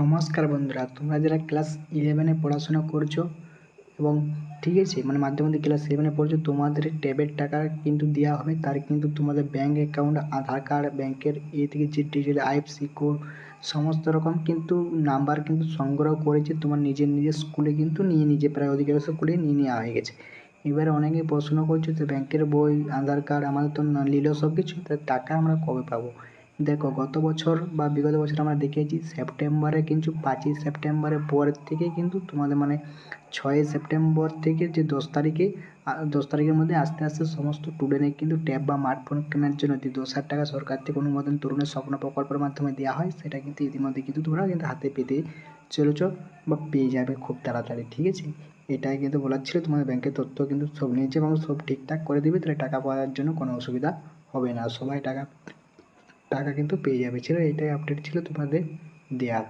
নমস্কার বন্ধুরা, তোমরা যারা ক্লাস ইলেভেনে পড়াশোনা করছ এবং ঠিক আছে মানে মাধ্যমিক ক্লাস সেভেনে পড়ছো, তোমাদের ট্যাবের টাকা কিন্তু দেওয়া হবে, তার কিন্তু তোমাদের ব্যাঙ্ক অ্যাকাউন্ট আধার কার্ড ব্যাংকের এ থেকে যে ডিটেল আইএফসি কোড সমস্ত রকম কিন্তু নাম্বার কিন্তু সংগ্রহ করেছে, তোমার নিজের নিজের স্কুলে কিন্তু নিয়ে নিজে প্রায় অধিকাংশ স্কুলে নিয়ে নেওয়া হয়ে গেছে। এবারে অনেকেই প্রশ্ন করছ যে ব্যাংকের বই, আধার কার্ড আমাদের তো নিল সব কিছু তাহলে টাকা আমরা কবে পাবো? দেখো, গত বছর বা বিগত বছর আমরা দেখেছি সেপ্টেম্বরে কিন্তু পাঁচই সেপ্টেম্বরের পর থেকে কিন্তু তোমাদের মানে ছয়ই সেপ্টেম্বর থেকে যে দশ তারিখে দশ তারিখের মধ্যে আস্তে আস্তে সমস্ত স্টুডেন্টের কিন্তু ট্যাব বা স্মার্টফোন কেনার জন্য যে দশ হাজার টাকা সরকার থেকে অনুমোদন তরুণের স্বপ্ন প্রকল্পের মাধ্যমে দেওয়া হয়, সেটা কিন্তু ইতিমধ্যে কিন্তু তোমরা কিন্তু হাতে পেতে চলেছ বা পেয়ে যাবে খুব তাড়াতাড়ি, ঠিক আছে? এটাই কিন্তু বলার ছিল, তোমাদের ব্যাংকের তথ্য কিন্তু সব নিয়েছে এবং সব ঠিকঠাক করে দিবে, তাহলে টাকা পাওয়ার জন্য কোনো অসুবিধা হবে না, সবাই টাকা টাকা কিন্তু পেয়ে যাবে। ছিল এটাই আপডেট ছিল তোমাদের দেওয়ার